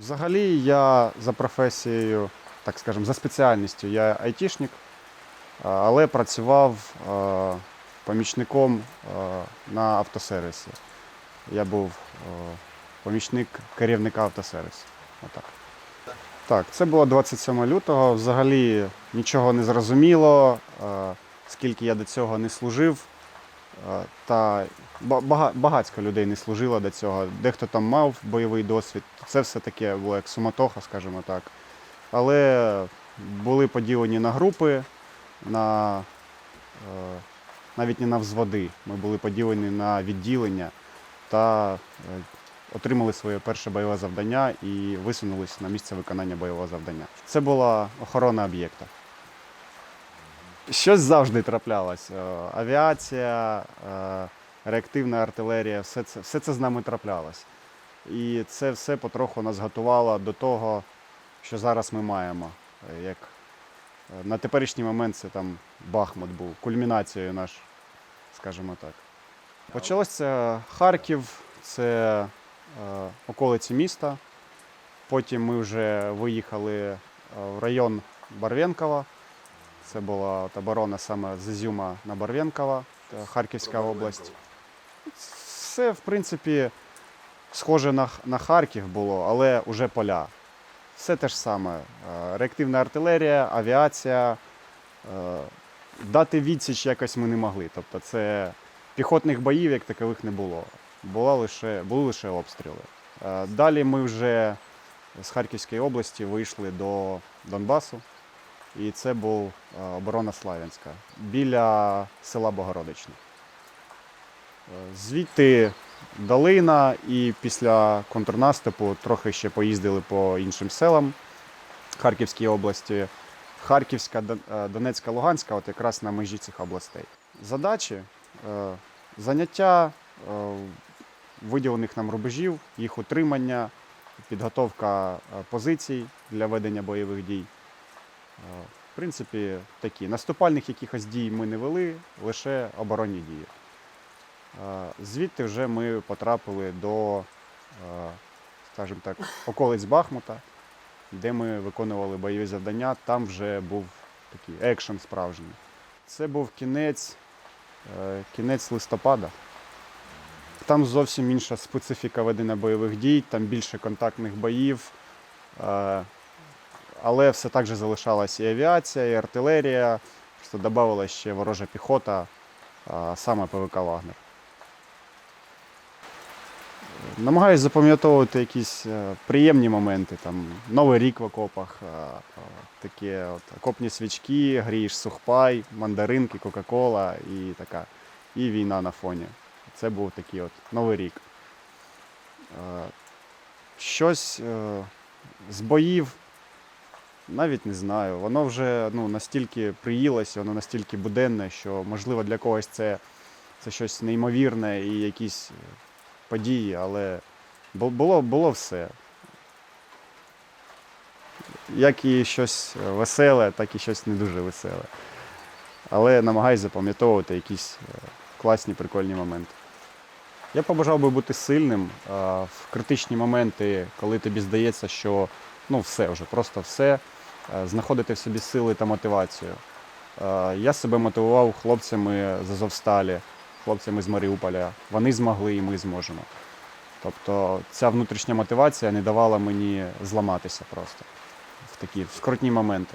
Взагалі я за професією, так скажемо, за спеціальністю я айтішник, але працював помічником на автосервісі. Я був помічник керівника автосервісу. Отак. Так, це було 27 лютого. Взагалі нічого не зрозуміло, скільки я до цього не служив. Та ба- людей не служило до цього. Дехто там мав бойовий досвід. Це все таке було як суматоха, скажімо так. Але були поділені на групи, на, е, навіть не на взводи. Ми були поділені на відділення та е, отримали своє перше бойове завдання і висунулись на місце виконання бойового завдання. Це була охорона об'єкта. Щось завжди траплялось. Е, Авіація, е, реактивна артилерія, все це, все це з нами траплялось. І це все потроху нас готувало до того, що зараз ми маємо. Як е, на теперішній момент це там Бахмут був, кульмінацією наш, скажімо так. Почалося Харків, це околиці міста. Потім ми вже виїхали в район Барвенкова. Це була от оборона саме з Ізюма на Барвенкова, Харківська область. Все, в принципі, схоже на, на Харків було, але вже поля. Все те ж саме. Е, Реактивна артилерія, авіація. Е, Дати відсіч якось ми не могли. Тобто це піхотних боїв як такових не було. Була лише, були лише обстріли. Е, Далі ми вже з Харківської області вийшли до Донбасу. І це був е, оборона Славянська біля села Богородичне. Е, Звідти долина, і після контрнаступу трохи ще поїздили по іншим селам Харківській області. Харківська, е, Донецька, Луганська, от якраз на межі цих областей. Задачі, заняття виділених нам рубежів, їх утримання, підготовка позицій для ведення бойових дій. Е, В принципі, такі. Наступальних якихось дій ми не вели, лише оборонні дії. Е, Звідти вже ми потрапили до, е, скажімо так, околиць Бахмута, де ми виконували бойові завдання. Там вже був такий екшен справжній. Це був кінець, кінець листопада. Там зовсім інша специфіка ведення бойових дій, там більше контактних боїв. Але все так же залишалась і авіація, і артилерія. Просто додавала ще ворожа піхота, саме ПВК Вагнер. Намагаюсь запам'ятовувати якісь е, приємні моменти, там Новий рік в окопах, е, е, такі от, окопні свічки, грієш сухпай, мандаринки, Кока-Кола і така. І війна на фоні. Це був такий от Новий рік. Щось з боїв навіть не знаю. Воно вже ну, настільки приїлося, воно настільки буденне, що можливо для когось це, це щось неймовірне і якісь події, але було, було все. Як і щось веселе, так і щось не дуже веселе. Але намагаюся запам'ятовувати якісь е, класні, прикольні моменти. Я побажав би бути сильним в критичні моменти, коли тобі здається, що ну все вже, просто все, знаходити в собі сили та мотивацію. Е, Я себе мотивував хлопцями з Азовсталі, хлопцями з Маріуполя. Вони змогли і ми зможемо. Тобто ця внутрішня мотивація не давала мені зламатися просто в такі скрутні моменти.